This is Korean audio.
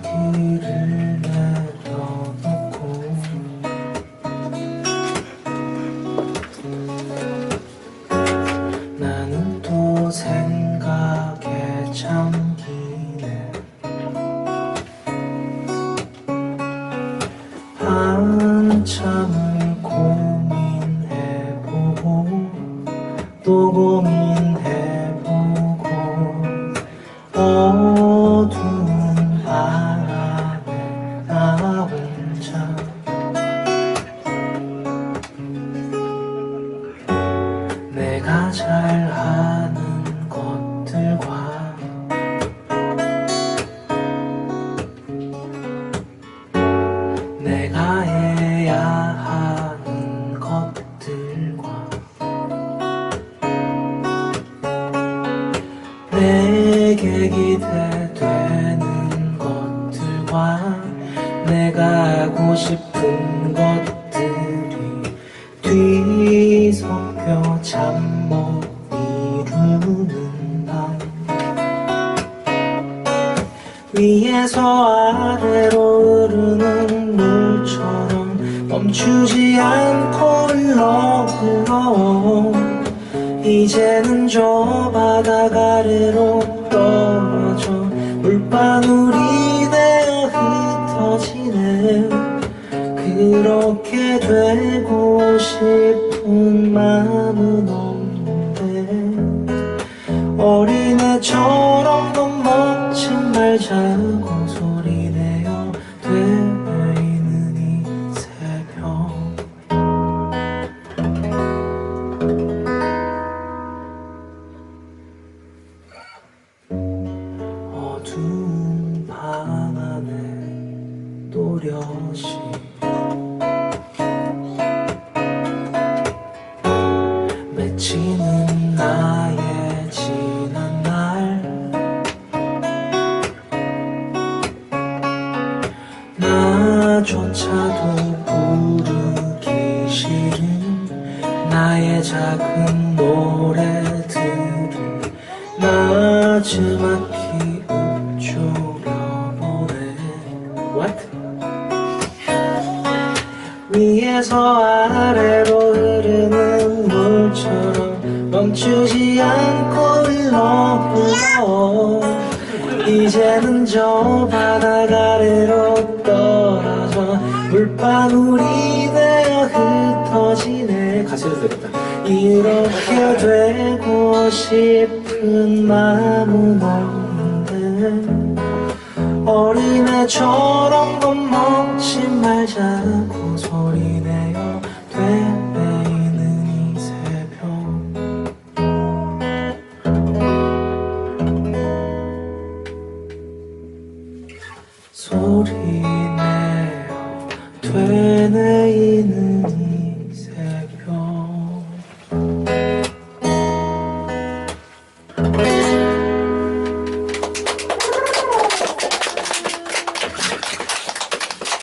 수화기를 내려놓고 나는 또 생각에 잠기네. 한참을 고민해보고 또 고민 잘하는 것들과 내가 해야 하는 것들과 내게 기대되는 것들과 내가 하고 싶은 것들이 뒤섞여 잠 위에서 아래로 흐르는 물처럼 멈추지 않고 흘러 흘러 이제는 저 바닥 아래로 떨어져 물방울이 되어 흩어지네. 그렇게 되고 싶은 마음 어두운 방 안에 또렷이. 맺히는 나의 지난 날. 나조차도 부르기 싫은 나의 작은 노래들을 마지막히 위에서 아래로 흐르는 물처럼 멈추지 않고 흘러 흘러 이제는 저 바닥 아래로 떨어져 물방울이 되어 흩어지네. 가시를 되겠다. 이렇게 되고 싶은 마음은 없는데 어린애처럼 겁먹지 말자고 소리내어 되뇌이는 이 새벽 소리내어 되뇌이는 이